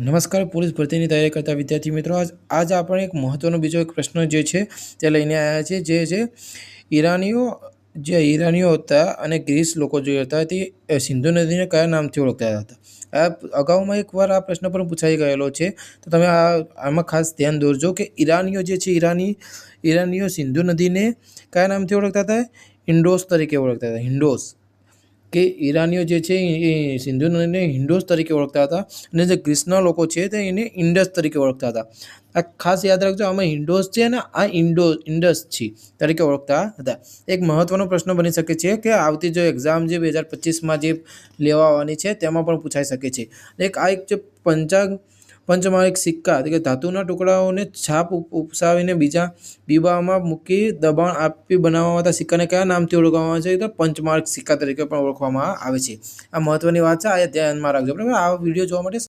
નમસ્કાર, પોલીસ ભરતીની તૈયારી કરતા વિદ્યાર્થી મિત્રો, આજ આજ આપણે એક મહત્ત્વનો બીજો એક પ્રશ્ન જે છે તે લઈને આવ્યા છે જે છે ઈરાનીઓ જે ઈરાનીઓ હતા અને ગ્રીસ લોકો જે હતા તે સિંધુ નદીને કયા નામથી ઓળખતા હતા? આ અગાઉમાં એકવાર આ પ્રશ્ન પણ પૂછાઈ ગયેલો છે, તો તમે આ આમાં ખાસ ધ્યાન દોરજો કે ઈરાનીઓ જે છે, ઈરાની ઈરાનીઓ સિંધુ નદીને કયા નામથી ઓળખતા હતા? ઇન્ડોસ તરીકે ઓળખતા હતા હિન્ડોસ કે ઈરાનીઓ જે છે એ સિંધુ નદીને હિન્ડોસ તરીકે ઓળખતા હતા અને જે ગ્રીસના લોકો છે તે એને ઇન્ડસ તરીકે ઓળખતા હતા. આ ખાસ યાદ રાખજો, આમાં હિન્ડોઝ છે અને આ ઇન્ડો, ઇન્ડસ છે તરીકે ઓળખતા હતા. એક મહત્વનો પ્રશ્ન બની શકે છે કે આવતી જો એક્ઝામ જે બે હજાર પચીસમાં જે લેવા આવવાની છે તેમાં પણ પૂછાઈ શકે છે. એક આ એક જે પંચાંગ પંચમાં એક સિક્કા એટલે કે ધાતુના ટુકડાઓને છાપ ઉપસાવીને બીજા બીબામાં મૂકી દબાણ આપી બનાવવામાં આવતા સિક્કાને કયા નામથી ઓળખવામાં આવે છે? તો પંચમાર્ક સિક્કા તરીકે પણ ઓળખવામાં આવે છે. આ મહત્વની વાત છે. આ ધ્યાનમાં રાખજો. બરાબર? આ વીડિયો જોવા માટે